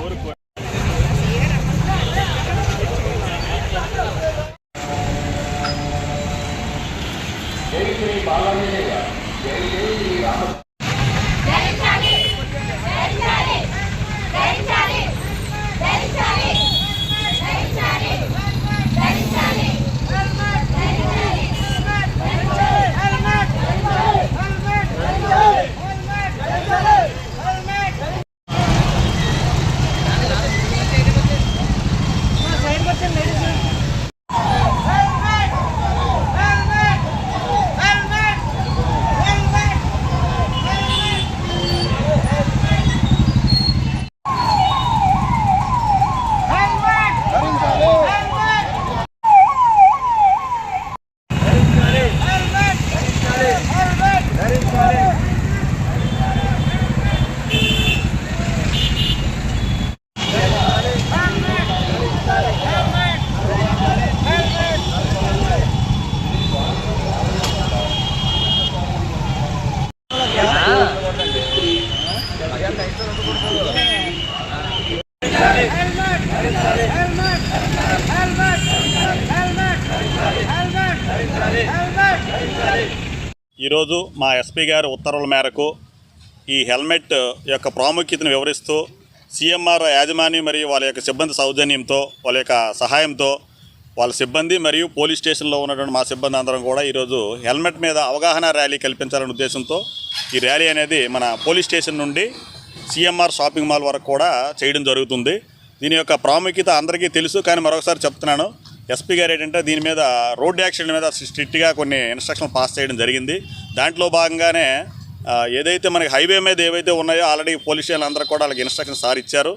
ஒரு ఈరోజు మా ఎస్పీ గారి ఉత్తర్వుల మేరకు ఈ హెల్మెట్ యొక్క ప్రాముఖ్యతను వివరిస్తూ సీఎంఆర్ యాజమాన్యం మరియు వాళ్ళ యొక్క సిబ్బంది సౌజన్యంతో వాళ్ళ యొక్క సహాయంతో వాళ్ళ సిబ్బంది మరియు పోలీస్ స్టేషన్లో ఉన్నటువంటి మా సిబ్బంది అందరం కూడా ఈరోజు హెల్మెట్ మీద అవగాహన ర్యాలీ కల్పించాలనే ఉద్దేశంతో ఈ ర్యాలీ అనేది మన పోలీస్ స్టేషన్ నుండి సీఎంఆర్ షాపింగ్ మాల్ వరకు కూడా చేయడం జరుగుతుంది. దీని యొక్క ప్రాముఖ్యత అందరికీ తెలుసు కానీ మరొకసారి చెప్తున్నాను. ఎస్పీ గారు ఏంటంటే దీని మీద రోడ్డు యాక్సిడెంట్ మీద స్ట్రిక్ట్గా కొన్ని ఇన్స్ట్రక్షన్లు పాస్ చేయడం జరిగింది. దాంట్లో భాగంగానే ఏదైతే మనకి హైవే మీద ఏవైతే ఉన్నాయో ఆల్రెడీ పోలీస్ స్టేషన్ అందరూ కూడా వాళ్ళకి ఇన్స్ట్రక్షన్ సార్ ఇచ్చారు.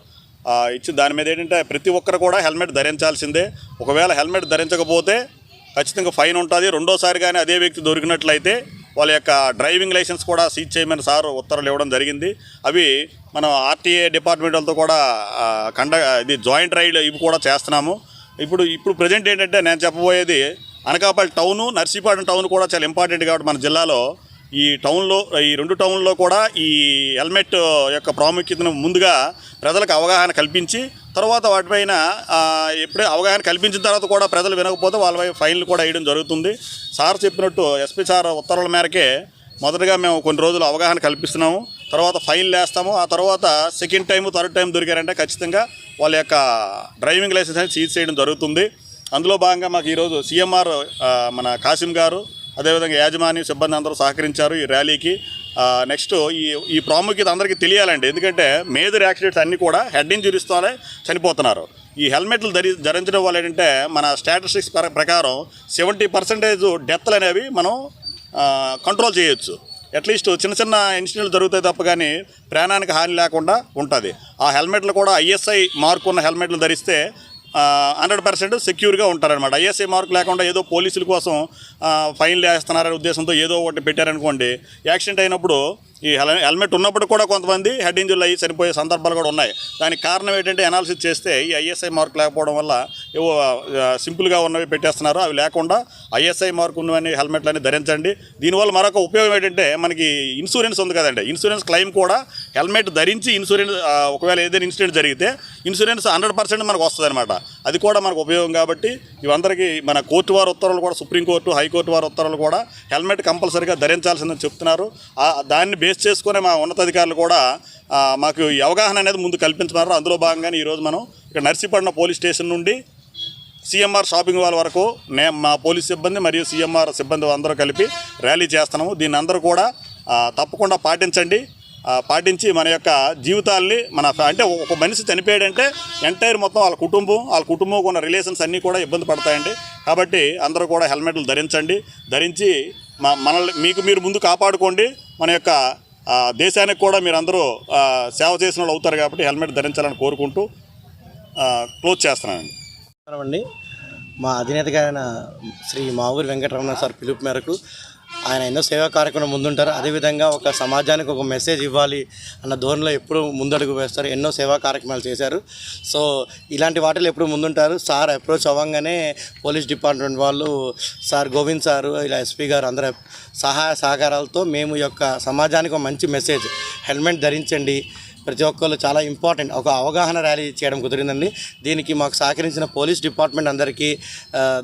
ఇచ్చి దాని మీద ఏంటంటే ప్రతి ఒక్కరు కూడా హెల్మెట్ ధరించాల్సిందే. ఒకవేళ హెల్మెట్ ధరించకపోతే ఖచ్చితంగా ఫైన్ ఉంటుంది. రెండోసారి కానీ అదే వ్యక్తి దొరికినట్లయితే వాళ్ళ యొక్క డ్రైవింగ్ లైసెన్స్ కూడా సీజ్ చేయమని సార్ ఉత్తర్వులు ఇవ్వడం జరిగింది. అవి మనం ఆర్టీఏ డిపార్ట్మెంట్ వాళ్ళతో కూడా కండ ఇది జాయింట్ రైడ్ ఇవి కూడా చేస్తున్నాము. ఇప్పుడు ఇప్పుడు ప్రజెంట్ ఏంటంటే నేను చెప్పబోయేది అనకాపల్లి టౌను నర్సీపాలెం టౌన్ కూడా చాలా ఇంపార్టెంట్ కాబట్టి మన జిల్లాలో ఈ టౌన్లో ఈ రెండు టౌన్లో కూడా ఈ హెల్మెట్ యొక్క ప్రాముఖ్యతను ముందుగా ప్రజలకు అవగాహన కల్పించి తర్వాత వాటిపైన ఎప్పుడే అవగాహన కల్పించిన తర్వాత కూడా ప్రజలు వినకపోతే వాళ్ళపై ఫైన్లు కూడా వేయడం జరుగుతుంది. సార్ చెప్పినట్టు ఎస్పీ సార్ ఉత్తర్వుల మేరకే మొదటగా మేము కొన్ని రోజులు అవగాహన కల్పిస్తున్నాము. తర్వాత ఫైన్లు వేస్తాము ఆ తర్వాత సెకండ్ టైం థర్డ్ టైం దొరికారంటే ఖచ్చితంగా వాళ్ళ యొక్క డ్రైవింగ్ లైసెన్స్ అనేది సీజ్ చేయడం జరుగుతుంది. అందులో భాగంగా మాకు ఈరోజు సీఎంఆర్ మన కాసిం గారు అదేవిధంగా యాజమాని సిబ్బంది అందరూ సహకరించారు ఈ ర్యాలీకి. నెక్స్ట్ ఈ ఈ ప్రాముఖ్యత అందరికీ తెలియాలండి. ఎందుకంటే మేజర్ యాక్సిడెంట్స్ అన్నీ కూడా హెడ్ ఇంజురీస్తోనే చనిపోతున్నారు. ఈ హెల్మెట్లు ధరి ధరించడం వల్ల ఏంటంటే మన స్టాటిస్టిక్స్ ప్ర- ప్రకారం సెవెంటీ పర్సెంటేజ్ డెత్లు అనేవి మనం కంట్రోల్ చేయొచ్చు. అట్లీస్ట్ చిన్న చిన్న ఇన్సిడెంట్లు జరుగుతాయి తప్ప కానీ ప్రాణానికి హాని లేకుండా ఉంటుంది. ఆ హెల్మెట్లు కూడా ఐఎస్ఐ మార్క్ ఉన్న హెల్మెట్లు ధరిస్తే హండ్రెడ్ పర్సెంట్ సెక్యూర్గా ఉంటారనమాట ఐఎస్ఐ మార్క్ లేకుండా ఏదో పోలీసుల కోసం ఫైన్లు వేస్తున్నారనే ఉద్దేశంతో ఏదో ఒకటి పెట్టారనుకోండి యాక్సిడెంట్ అయినప్పుడు ఈ హెల్ హెల్మెట్ ఉన్నప్పుడు కూడా కొంతమంది హెడ్ ఇంజురీలు అయ్యి చనిపోయే సందర్భాలు కూడా ఉన్నాయి. దానికి కారణం ఏంటంటే అనాలిసిస్ చేస్తే ఈ ఐఎస్ఐ మార్క్ లేకపోవడం వల్ల ఏవో సింపుల్గా ఉన్నవి పెట్టేస్తున్నారు. అవి లేకుండా ఐఎస్ఐ మార్క్ ఉన్నవన్నీ హెల్మెట్లు అని ధరించండి. దీనివల్ల మరొక ఉపయోగం ఏంటంటే మనకి ఇన్సూరెన్స్ ఉంది కదండి. ఇన్సూరెన్స్ క్లెయిమ్ కూడా హెల్మెట్ ధరించి ఇన్సూరెన్స్ ఒకవేళ ఏదైనా ఇన్సిడెంట్ జరిగితే ఇన్సూరెన్స్ హండ్రెడ్ పర్సెంట్ మనకు వస్తుంది అనమాట అది కూడా మనకు ఉపయోగం కాబట్టి ఇవందరికీ మన కోర్టు వారి ఉత్తర్వులు కూడా సుప్రీంకోర్టు హైకోర్టు వారి ఉత్తర్వులు కూడా హెల్మెట్ కంపల్సరీగా ధరించాల్సిందని చెప్తున్నారు. దాన్ని బేస్ చేసుకునే మా ఉన్నతాధికారులు కూడా మాకు ఈ అవగాహన అనేది ముందు కల్పించమన్నారు. అందులో భాగంగానే ఈరోజు మనం ఇక్కడ నర్సీపట్నం పోలీస్ స్టేషన్ నుండి సీఎంఆర్ షాపింగ్ మాల్ వరకు నే మా పోలీస్ సిబ్బంది మరియు సీఎంఆర్ సిబ్బంది అందరూ కలిపి ర్యాలీ చేస్తున్నాము. దీన్ని అందరూ కూడా తప్పకుండా పాటించండి. పాటించి మన యొక్క జీవితాల్ని మన అంటే ఒక మనిషి చనిపోయాడంటే ఎంటైర్ మొత్తం వాళ్ళ కుటుంబం వాళ్ళ కుటుంబం ఉన్న రిలేషన్స్ అన్నీ కూడా ఇబ్బంది పడతాయండి. కాబట్టి అందరూ కూడా హెల్మెట్లు ధరించండి. ధరించి మా మనల్ని మీకు మీరు ముందు కాపాడుకోండి. మన యొక్క దేశానికి కూడా మీరు అందరూ సేవ చేసిన వాళ్ళు అవుతారు కాబట్టి హెల్మెట్ ధరించాలని కోరుకుంటూ క్లోజ్ చేస్తున్నానండి. అండి. మా అధినేత గారైన శ్రీ మావూరి వెంకటరమణ సార్ పిలుపు మేరకు ఆయన ఎన్నో సేవా కార్యక్రమం ముందుంటారు. అదేవిధంగా ఒక సమాజానికి ఒక మెసేజ్ ఇవ్వాలి అన్న ధోరణిలో ఎప్పుడు ముందడుగు వేస్తారు. ఎన్నో సేవా కార్యక్రమాలు చేశారు. సో ఇలాంటి వాటిలో ఎప్పుడు ముందుంటారు. సార్ అప్రోచ్ అవ్వగానే పోలీస్ డిపార్ట్మెంట్ వాళ్ళు సార్ గోవింద్ సారు ఇలా ఎస్పీ గారు అందరూ సహాయ సహకారాలతో మేము యొక్క సమాజానికి ఒక మంచి మెసేజ్ హెల్మెట్ ధరించండి. ప్రతి ఒక్కళ్ళు చాలా ఇంపార్టెంట్. ఒక అవగాహన ర్యాలీ చేయడం కుదిరిందండి. దీనికి మాకు సహకరించిన పోలీస్ డిపార్ట్మెంట్ అందరికీ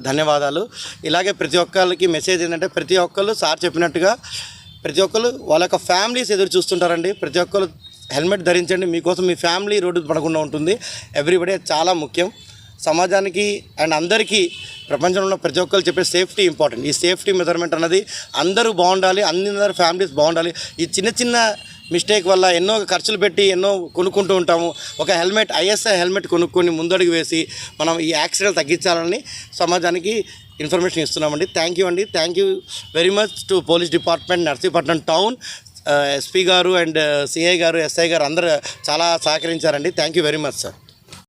ధన్యవాదాలు. ఇలాగే ప్రతి ఒక్కళ్ళకి మెసేజ్ ఏంటంటే ప్రతి ఒక్కళ్ళు సార్ చెప్పినట్టుగా ప్రతి ఒక్కళ్ళు వాళ్ళ యొక్క ఫ్యామిలీస్ ఎదురు చూస్తుంటారండి. ప్రతి ఒక్కళ్ళు హెల్మెట్ ధరించండి. మీకోసం మీ ఫ్యామిలీ రోడ్డు పడకుండా ఉంటుంది. ఎవ్రీబడే చాలా ముఖ్యం. సమాజానికి అండ్ అందరికీ ప్రపంచంలో ఉన్న ప్రతి ఒక్కరు చెప్పే సేఫ్టీ ఇంపార్టెంట్. ఈ సేఫ్టీ మెజర్మెంట్ అన్నది అందరూ బాగుండాలి అందరి ఫ్యామిలీస్ బాగుండాలి. ఈ చిన్న చిన్న మిస్టేక్ వల్ల ఎన్నో ఖర్చులు పెట్టి ఎన్నో కొనుక్కుంటూ ఉంటాము. ఒక హెల్మెట్ ఐఎస్ఐ హెల్మెట్ కొనుక్కొని ముందడుగు వేసి మనం ఈ యాక్సిడెంట్ తగ్గించాలని సమాజానికి ఇన్ఫర్మేషన్ ఇస్తున్నామండి. థ్యాంక్ యూ అండి. Thank you very much to police department Narsipatnam town SP గారు అండ్ సిఐ uh, గారు ఎస్ఐ గారు అందరూ చాలా సహకరించారండి. Thank you very much sir